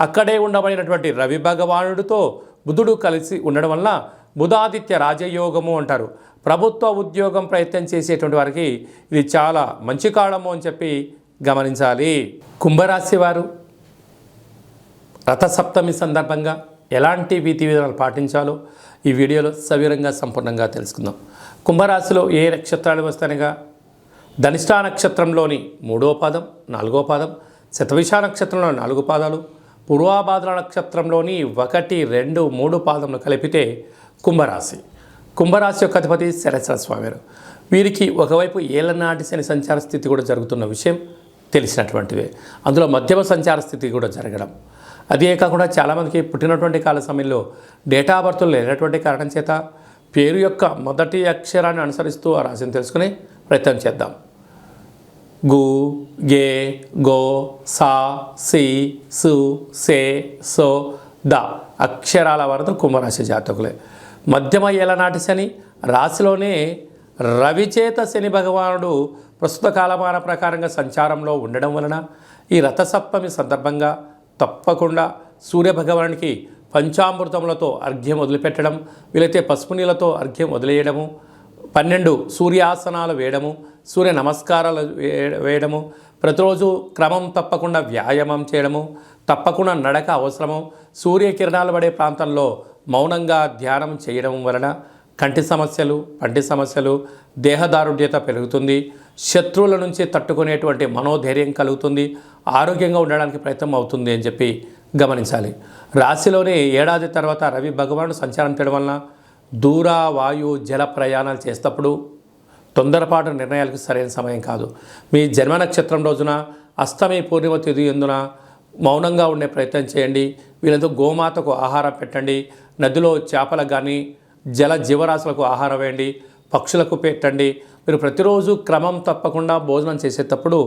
అక్కడే ఉండబడినటువంటి రవి భగవానుడితో బుధుడు కలిసి ఉండడం వల్ల బుధాదిత్య రాజయోగము అంటారు. ప్రభుత్వ ఉద్యోగం ప్రయత్నం చేసేటువంటి వారికి ఇది చాలా మంచి కాలము అని చెప్పి గమనించాలి. కుంభరాశి వారు రథసప్తమి సందర్భంగా ఎలాంటి విధి విధానాలు పాటించాలో ఈ వీడియోలో సవివరంగా సంపూర్ణంగా తెలుసుకుందాం. కుంభరాశిలో ఏ నక్షత్రాలు వస్తానగా ధనిష్టా నక్షత్రంలోని మూడో పాదం నాలుగో పాదం శతవిష నక్షత్రంలో నాలుగు పాదాలు పూర్వాభాద్ర నక్షత్రంలోని ఒకటి రెండు మూడు పాదములు కలిపితే కుంభరాశి. కుంభరాశి యొక్క అధిపతి శరేశ్వర స్వామివారు. వీరికి ఒకవైపు ఏళ్ళనాటి శని సంచార స్థితి కూడా జరుగుతున్న విషయం తెలిసినటువంటివే అందులో మధ్యమ సంచార స్థితి కూడా జరగడం. అదే కాకుండా చాలామందికి పుట్టినటువంటి కాల సమయంలో డేటా బర్త్లు లేనటువంటి కారణం చేత పేరు యొక్క మొదటి అక్షరాన్ని అనుసరిస్తూ ఆ రాశిని తెలుసుకుని ప్రయత్నం చేద్దాం. గు గే గో సా సి సు సే సో ద అక్షరాల వరద కుంభరాశి జాతకులే. మధ్యమ ఏలనాటి శని రాశిలోనే రవిచేత శని భగవానుడు ప్రస్తుత కాలమాన ప్రకారంగా సంచారంలో ఉండడం వలన ఈ రథసప్తమి సందర్భంగా తప్పకుండా సూర్యభగవానుడికి పంచామృతములతో అర్ఘ్యం వదిలిపెట్టడం వీలైతే పసుపు నీళ్ళతో అర్ఘ్యం వదిలేయడము పన్నెండు సూర్యాసనాలు వేయడము సూర్య నమస్కారాలు వేయడము ప్రతిరోజు క్రమం తప్పకుండా వ్యాయామం చేయడము తప్పకుండా నడక అవసరము సూర్యకిరణాలు పడే ప్రాంతంలో మౌనంగా ధ్యానం చేయడం వలన కంటి సమస్యలు పంటి సమస్యలు దేహదారుఢ్యత పెరుగుతుంది శత్రువుల నుంచి తట్టుకునేటువంటి మనోధైర్యం కలుగుతుంది ఆరోగ్యంగా ఉండడానికి ప్రయత్నం అవుతుంది అని చెప్పి గమనించాలి. రాశిలోని ఏడాది తర్వాత రవి భగవానుడు సంచారం చేయడం వలన దూర వాయు జల ప్రయాణాలు చేసేటప్పుడు తొందరపాటు నిర్ణయాలకు సరైన సమయం కాదు. మీ జన్మ నక్షత్రం రోజున అష్టమి పూర్ణిమ తిథి ఎందున మౌనంగా ఉండే ప్రయత్నం చేయండి. వీళ్ళతో గోమాతకు ఆహారం పెట్టండి. నదిలో చేపలకు కానీ జల జీవరాశులకు ఆహారం వేయండి. పక్షులకు పెట్టండి. మీరు ప్రతిరోజు క్రమం తప్పకుండా భోజనం చేసేటప్పుడు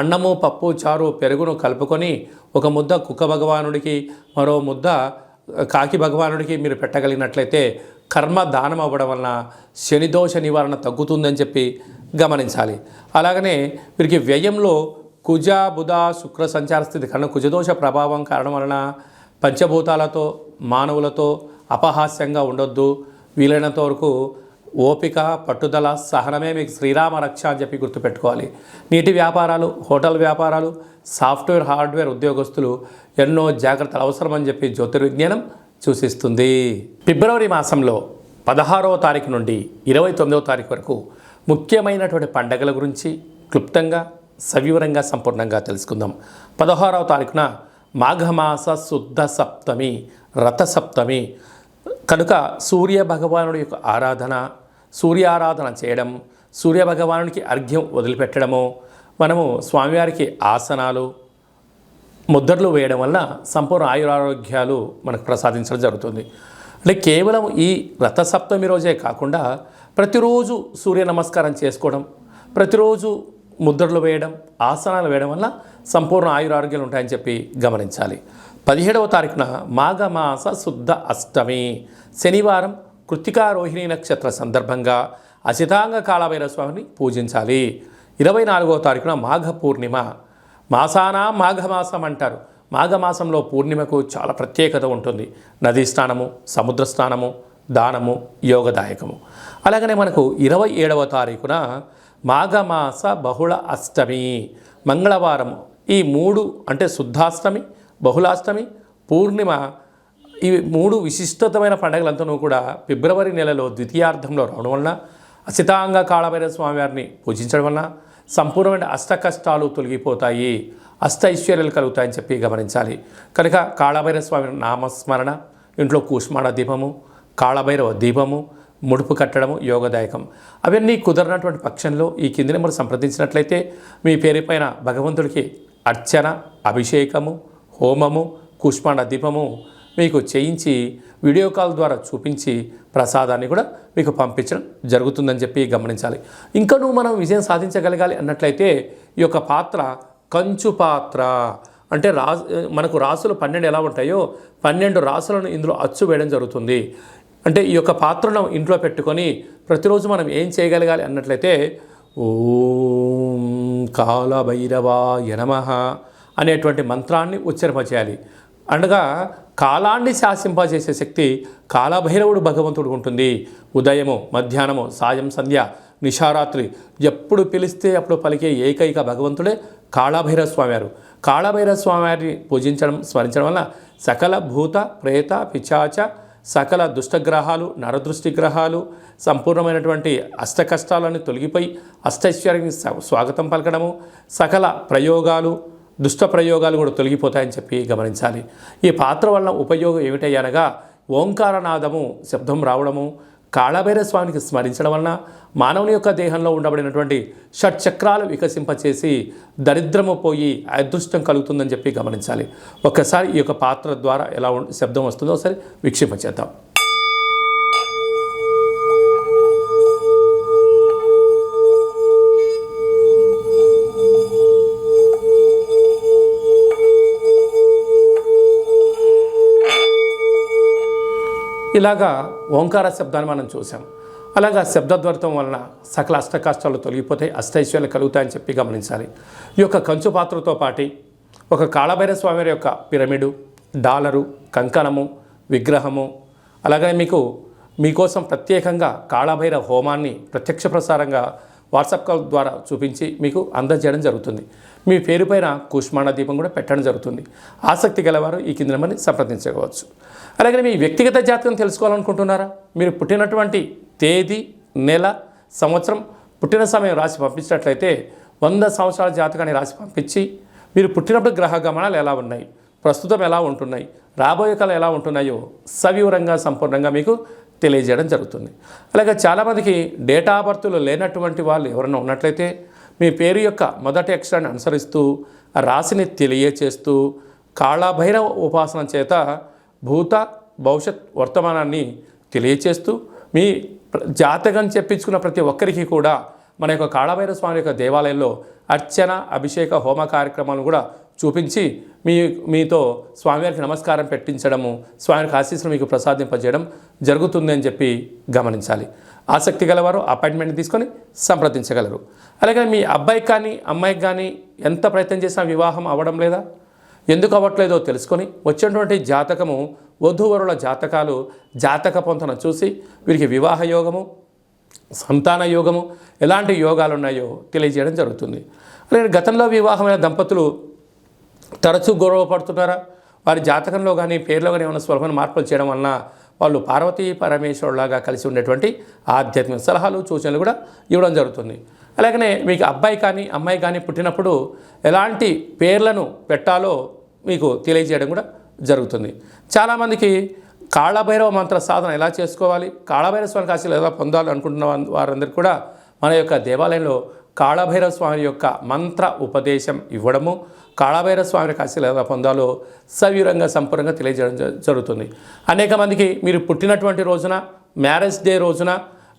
అన్నము పప్పు చారు పెరుగును కలుపుకొని ఒక ముద్ద కుక్క భగవానుడికి మరో ముద్ద కాకి భగవానుడికి మీరు పెట్టగలిగినట్లయితే కర్మ దానం అవ్వడం వలన శనిదోష నివారణ తగ్గుతుందని చెప్పి గమనించాలి. అలాగనే వీరికి వ్యయంలో కుజ బుధ శుక్ర సంచార స్థితి కారణం కుజదోష ప్రభావం కారణం వలన పంచభూతాలతో మానవులతో అపహాస్యంగా ఉండొద్దు. వీలైనంత వరకు ఓపిక పట్టుదల సహనమే మీకు శ్రీరామ రక్ష అని చెప్పి గుర్తుపెట్టుకోవాలి. నీటి వ్యాపారాలు హోటల్ వ్యాపారాలు సాఫ్ట్వేర్ హార్డ్వేర్ ఉద్యోగస్తులు ఎన్నో జాగ్రత్తలు అవసరమని చెప్పి జ్యోతిర్విజ్ఞానం సూచిస్తుంది ఫిబ్రవరి మాసంలో పదహారవ తారీఖు నుండి ఇరవై తొమ్మిదవ తారీఖు వరకు ముఖ్యమైనటువంటి పండగల గురించి క్లుప్తంగా సవివరంగా సంపూర్ణంగా తెలుసుకుందాం. పదహారవ తారీఖున మాఘమాస శుద్ధ సప్తమి రథ సప్తమి. కనుక సూర్య భగవానుడి యొక్క ఆరాధన సూర్యారాధన చేయడం సూర్య భగవానుడికి అర్ఘ్యం వదిలిపెట్టడము మనము స్వామివారికి ఆసనాలు ముద్రలు వేయడం వల్ల సంపూర్ణ ఆయురారోగ్యాలు మనకు ప్రసాదించడం జరుగుతుంది. అంటే కేవలం ఈ రథసప్తమి రోజే కాకుండా ప్రతిరోజు సూర్య నమస్కారం చేసుకోవడం ప్రతిరోజు ముద్రలు వేయడం ఆసనాలు వేయడం వల్ల సంపూర్ణ ఆయురారోగ్యాలు ఉంటాయని చెప్పి గమనించాలి. పదిహేడవ తారీఖున మాఘమాస శుద్ధ అష్టమి. శనివారం కృత్తికా రోహిణి నక్షత్ర సందర్భంగా అచితాంగ కాళభైరవ స్వామిని పూజించాలి. ఇరవై నాలుగవ తారీఖున మాఘ పూర్ణిమ. మాసానా మాఘమాసం అంటారు. మాఘమాసంలో పూర్ణిమకు చాలా ప్రత్యేకత ఉంటుంది. నదీ స్నానము సముద్ర స్నానము దానము యోగదాయకము. అలాగనే మనకు ఇరవై ఏడవ తారీఖున మాఘమాస బహుళ అష్టమి మంగళవారం ఈ మూడు అంటే శుద్ధాష్టమి బహుళాష్టమి పూర్ణిమ ఇవి మూడు విశిష్టతమైన పండుగలంతనూ కూడా ఫిబ్రవరి నెలలో ద్వితీయార్థంలో రావడం వలన అసితాంగ కాళభైరవ స్వామివారిని పూజించడం వలన సంపూర్ణమైన అష్ట కష్టాలు తొలగిపోతాయి. అష్ట ఐశ్వర్యాలు కలుగుతాయని చెప్పి గమనించాలి. కనుక కాళభైరవ స్వామి నామస్మరణ ఇంట్లో కూష్మాణ దీపము కాళభైరవ దీపము ముడుపు కట్టడము యోగదాయకం. అవన్నీ కుదరనటువంటి పక్షంలో ఈ కింది నెంబర్ సంప్రదించినట్లయితే మీ పేరుపైన భగవంతుడికి అర్చన అభిషేకము హోమము కూష్మాండ దీపము మీకు చేయించి వీడియో కాల్ ద్వారా చూపించి ప్రసాదాన్ని కూడా మీకు పంపించడం జరుగుతుందని చెప్పి గమనించాలి. ఇంకనూ మనం విజయం సాధించగలగాలి అన్నట్లయితే ఈ యొక్క పాత్ర కంచు పాత్ర. అంటే రాజు మనకు రాసులు పన్నెండు ఎలా ఉంటాయో పన్నెండు రాసులను ఇందులో అచ్చు వేయడం జరుగుతుంది. అంటే ఈ యొక్క పాత్రను ఇంట్లో పెట్టుకొని ప్రతిరోజు మనం ఏం చేయగలగాలి అన్నట్లయితే ఓం కాలభైరవాయ యనమహ అనేటువంటి మంత్రాన్ని ఉచ్చరింపచేయాలి. అనగా కాలాన్ని శాసింపజేసే శక్తి కాలభైరవుడు భగవంతుడు ఉంటుంది. ఉదయము మధ్యాహ్నము సాయం సంధ్య నిషారాత్రి ఎప్పుడు పిలిస్తే అప్పుడు పలికే ఏకైక భగవంతుడే కాళభైరవ స్వామివారు కాళభైరవ స్వామివారిని పూజించడం స్మరించడం వల్ల సకల భూత ప్రేత పిచాచ సకల దుష్టగ్రహాలు నరదృష్టి గ్రహాలు సంపూర్ణమైనటువంటి అష్ట కష్టాలను తొలగిపోయి అష్టైశ్వర్యానికి స్వాగతం పలకడము సకల ప్రయోగాలు దుష్ట ప్రయోగాలు కూడా తొలగిపోతాయని చెప్పి గమనించాలి. ఈ పాత్ర వలన ఉపయోగం ఏమిటయ్యనగా ఓంకారనాదము శబ్దం రావడము కాళభైర స్వామికి స్మరించడం వలన మానవుని యొక్క దేహంలో ఉండబడినటువంటి షట్ చక్రాలు వికసింపచేసి దరిద్రము పోయి అదృష్టం కలుగుతుందని చెప్పి గమనించాలి. ఒక్కసారి ఈ యొక్క పాత్ర ద్వారా ఎలా ఉం- శబ్దం వస్తుందో ఒకసారి వీక్షింపచేద్దాం. ఇలాగా ఓంకార శబ్దాన్ని మనం చూసాం. అలాగా శబ్దద్వర్థం వలన సకల అష్టకాష్టాలు తొలగిపోతాయి అష్టైశ్వర్యాలు కలుగుతాయని చెప్పి గమనించాలి. ఈ యొక్క కంచు పాత్రతో పాటి ఒక కాళభైర స్వామి యొక్క పిరమిడు డాలరు కంకణము విగ్రహము అలాగనే మీకు మీకోసం ప్రత్యేకంగా కాళభైర హోమాన్ని ప్రత్యక్ష ప్రసారంగా వాట్సాప్ కాల్ ద్వారా చూపించి మీకు అందజేయడం జరుగుతుంది. మీ పేరుపైన కుష్మాణ దీపం కూడా పెట్టడం జరుగుతుంది. ఆసక్తి గలవారు ఈ కింద నెంబర్ని సంప్రదించవచ్చు. అలాగే మీ వ్యక్తిగత జాతకం తెలుసుకోవాలనుకుంటున్నారా? మీరు పుట్టినటువంటి తేదీ నెల సంవత్సరం పుట్టిన సమయం రాసి పంపించినట్లయితే వంద సంవత్సరాల జాతకాన్ని రాసి పంపించి మీరు పుట్టినప్పుడు గ్రహ గమనాలు ఎలా ఉన్నాయి? ప్రస్తుతం ఎలా ఉంటున్నాయి? రాబోయే కాలం ఎలా ఉంటున్నాయో సవివరంగా సంపూర్ణంగా మీకు తెలియజేయడం జరుగుతుంది. అలాగే చాలామందికి డేటా ఆఫ్ బర్త్లు లేనటువంటి వాళ్ళు ఎవరైనా ఉన్నట్లయితే మీ పేరు యొక్క మొదటి అక్షరాన్ని అనుసరిస్తూ రాశిని తెలియచేస్తూ కాళభైరవ ఉపాసన చేత భూత భవిష్యత్ వర్తమానాన్ని తెలియచేస్తూ మీ జాతకం చెప్పించుకున్న ప్రతి ఒక్కరికి కూడా మన యొక్క కాళభైర స్వామి యొక్క దేవాలయంలో అర్చన అభిషేక హోమ కార్యక్రమాలను కూడా చూపించి మీ మీతో స్వామివారికి నమస్కారం పెట్టించడము స్వామివారికి ఆశీస్సులు మీకు ప్రసాదింపజేయడం జరుగుతుంది అని చెప్పి గమనించాలి. ఆసక్తి గలవారు అపాయింట్మెంట్ తీసుకొని సంప్రదించగలరు. అలాగే మీ అబ్బాయికి కానీ అమ్మాయికి కానీ ఎంత ప్రయత్నం చేసినా వివాహం అవ్వడం లేదా? ఎందుకు అవ్వట్లేదో తెలుసుకొని వచ్చినటువంటి జాతకము వధూవరుల జాతకాలు జాతక పొంతన చూసి వీరికి వివాహ యోగము సంతాన యోగము ఎలాంటి యోగాలు ఉన్నాయో తెలియజేయడం జరుగుతుంది. అలాగే గతంలో వివాహమైన దంపతులు తరచూ గౌరవపడుతున్నారా వారి జాతకంలో కానీ పేర్లో కానీ ఏమైనా స్వల్పమైన మార్పులు చేయడం వలన వాళ్ళు పార్వతీ పరమేశ్వరులాగా కలిసి ఉండేటువంటి ఆధ్యాత్మిక సలహాలు సూచనలు కూడా ఇవ్వడం జరుగుతుంది. అలాగనే మీకు అబ్బాయి కానీ అమ్మాయి కానీ పుట్టినప్పుడు ఎలాంటి పేర్లను పెట్టాలో మీకు తెలియజేయడం కూడా జరుగుతుంది. చాలామందికి కాళభైరవ మంత్ర సాధన ఎలా చేసుకోవాలి? కాళభైరవ స్వామికి ఆశలు ఎలా పొందాలి అనుకుంటున్న వారందరికీ కూడా మన యొక్క దేవాలయంలో కాళభైరవ స్వామి యొక్క మంత్ర ఉపదేశం ఇవ్వడము కాళభైరవ స్వామి యొక్క ఆశలు ఎలా పొందాలో సవివరంగా సంపూర్ణంగా తెలియజేయడం జరుగుతుంది. అనేక మందికి మీరు పుట్టినటువంటి రోజున మ్యారేజ్ డే రోజున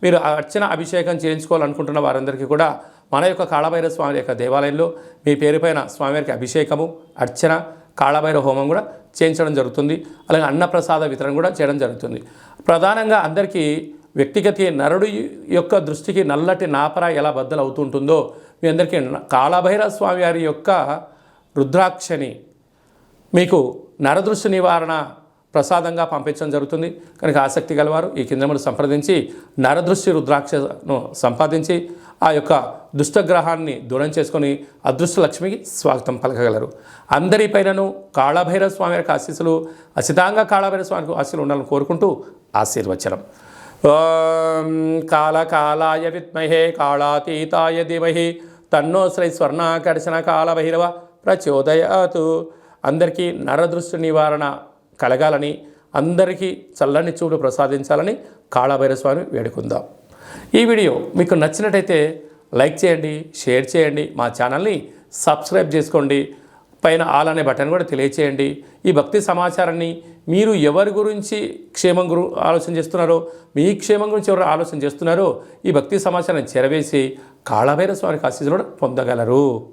మీరు అర్చన అభిషేకం చేయించుకోవాలనుకుంటున్న వారందరికీ కూడా మన యొక్క కాళభైరవ స్వామి యొక్క దేవాలయంలో మీ పేరుపైన స్వామివారికి అభిషేకము అర్చన కాళభైరవ హోమం కూడా చేయించడం జరుగుతుంది. అలాగే అన్నప్రసాద వితరణ కూడా చేయడం జరుగుతుంది. ప్రధానంగా అందరికీ వ్యక్తిగత నరుడు యొక్క దృష్టికి నల్లటి నాపర ఎలా బద్దలు అవుతుంటుందో మీ అందరికీ కాళభైరవ స్వామి వారి యొక్క రుద్రాక్షని మీకు నరదృష్టి నివారణ ప్రసాదంగా పంపించడం జరుగుతుంది. కనుక ఆసక్తి గలవారు ఈ కిందములు సంప్రదించి నరదృష్టి రుద్రాక్షను సంపాదించి ఆ యొక్క దుష్టగ్రహాన్ని దూరం చేసుకొని అదృష్ట లక్ష్మికి స్వాగతం పలకగలరు. అందరిపైనను కాళభైరవ స్వామి యొక్క ఆశీస్సులు అసితంగా కాళభైరవ స్వామికి ఆశీస్సులు ఉండాలని కోరుకుంటూ ఆశీర్వచనం. ఓం కాళకాలాయ విద్మహే కాళాతీతాయ ధీమహి తన్నో శ్రీ స్వర్ణాకర్షణ కాళభైరవ ప్రచోదయాతు. అందరికీ నరదృష్టి నివారణ కలగాలని అందరికీ చల్లని చూడు ప్రసాదించాలని కాళభైరవ స్వామి వేడుకుందాం. ఈ వీడియో మీకు నచ్చినట్టయితే లైక్ చేయండి షేర్ చేయండి మా ఛానల్ని సబ్స్క్రైబ్ చేసుకోండి. పైన ఆల్ అనే బటన్ కూడా తెలియచేయండి. ఈ భక్తి సమాచారాన్ని మీరు ఎవరి గురించి క్షేమం గురు ఆలోచన చేస్తున్నారో మీ క్షేమం గురించి ఎవరు ఆలోచన చేస్తున్నారో ఈ భక్తి సమాచారాన్ని చేరవేసి కాళభైర స్వామికి ఆశీస్సులు కూడా పొందగలరు.